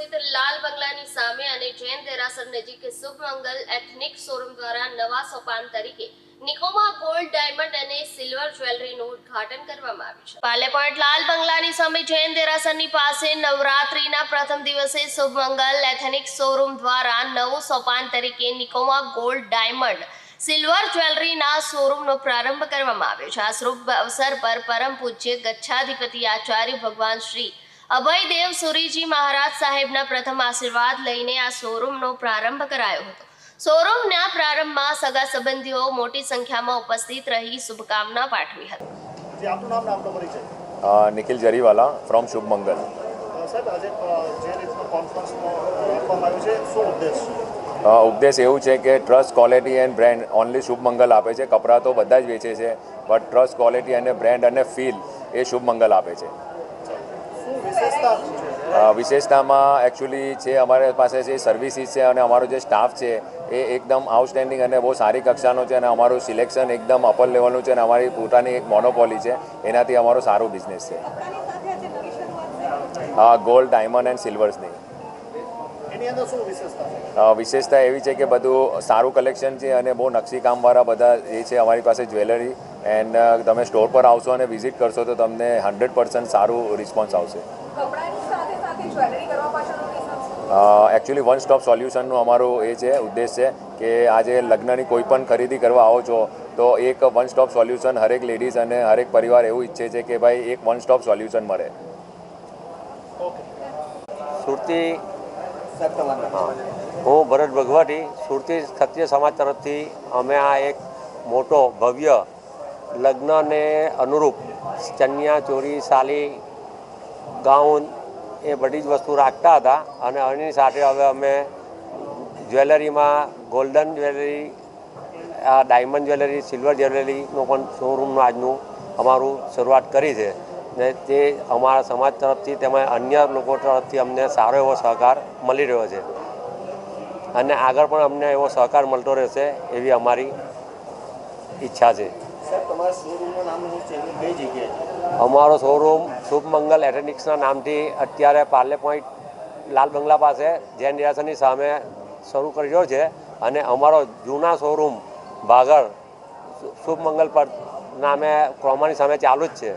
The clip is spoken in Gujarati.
સ્થિત લાલ બંગલાની સામે અને જૈન દેરાસર નજીક શુભમંગલ એથનિક શોરૂમ દ્વારા નવા સોપાન તરીકે નિકોમા ગોલ્ડ, ડાયમંડ અને સિલ્વર જ્વેલરીનું ઉદ્ઘાટન કરવામાં આવ્યું છે. પાલે પોઈન્ટ લાલ બંગલાની સામે જૈન દેરાસરની પાસે નવરાત્રીના પ્રથમ દિવસે શુભમંગલ એથનિક શોરૂમ દ્વારા નવું સોપાન તરીકે નિકોમા ગોલ્ડ, ડાયમંડ, સિલ્વર જ્વેલરીના શોરૂમનો પ્રારંભ કરવામાં આવ્યો છે. આ શુભ અવસર પર પરમ પૂજ્ય ગચ્છાધિપતિ આચાર્ય ભગવાન શ્રી અભયદેવ સુરીજી મહારાજ સાહેબના પ્રથમ આશીર્વાદ લઈને આ શોરૂમનો પ્રારંભ કરાયો હતો. શોરૂમના પ્રારંભમાં સગા સંબંધીઓ મોટી સંખ્યામાં ઉપસ્થિત રહી શુભકામના પાઠવી હતી. જે આપનું નામ ને આપનો પરિચય? અ, નિખિલ જરીવાલા ફ્રોમ શુભ મંગલ ઉપદેશ એવું છે કે trust quality and brand only Shubh Mangal આપે છે. કપડાં તો બધા જ વેચે છે બટ ટ્રસ્ટ ક્વોલિટી અને બ્રાન્ડ અને ફીલ એ શુભ મંગલ આપે છે. વિશેષતામાં એકચ્યુઅલી છે અમારી પાસે જે સર્વિસીસ છે અને અમારો જે સ્ટાફ છે એ એકદમ આઉટસ્ટેન્ડિંગ અને બહુ સારી કક્ષાનો છે અને અમારું સિલેક્શન એકદમ અપર લેવલનું છે અને અમારી પોતાની એક મોનોપોલી છે. એનાથી અમારો સારો બિઝનેસ છે. હા ગોલ્ડ ડાયમંડ એન્ડ સિલ્વર્સની વિશેષતા એવી છે કે બધું સારું કલેક્શન છે અને બહુ નકશીકામવાળા બધા એ છે અમારી પાસે જ્વેલરી એન્ડ તમે સ્ટોર પર આવશો અને વિઝિટ કરશો તો તમને હંડ્રેડ પર્સન્ટ સારું રિસ્પોન્સ આવશે. કપડાની સાથે સાથે જ્વેલરી કરવા પાછળનો reason શું? એકચ્યુઅલી વન સ્ટોપ સોલ્યુશનનું અમારું એ છે ઉદ્દેશ છે કે આજે લગ્નની કોઈ પણ ખરીદી કરવા આવો છો તો એક વન સ્ટોપ સોલ્યુશન હરેક લેડીઝ અને હરેક પરિવાર એવું ઈચ્છે છે કે ભાઈ એક વન સ્ટોપ સોલ્યુશન મળે. સુરતી હું. ભરત ભગવાટી સુરતી ક્ષત્રિય સમાજ તરફથી અમે આ એક મોટો ભવ્ય લગ્નને અનુરૂપ ચણિયા ચોરી, સાલી, ગાઉન એ બધી જ વસ્તુ રાખતા હતા અને એની સાથે હવે અમે જ્વેલરીમાં ગોલ્ડન જ્વેલરી, આ ડાયમંડ જ્વેલરી, સિલ્વર જ્વેલરીનું પણ શોરૂમનું આજનું અમારું શરૂઆત કરી છે. ને તે અમારા સમાજ તરફથી તેમજ અન્ય લોકો તરફથી અમને સારો એવો સહકાર મળી રહ્યો છે. અને આગળ પણ અમને એવો સહકાર મળતો રહેશે એવી અમારી ઈચ્છા છે. અમારો શોરૂમ શુભ મંગલ એથેનિક્સના નામથી અત્યારે પાર્લે પોઈન્ટ લાલ બંગલા પાસે જૈન નિરાસનની સામે શરૂ કર્યો છે અને અમારો જૂના શોરૂમ ભાગળ શુભ મંગલ પર નામે ક્રોમાની સામે ચાલુ જ છે.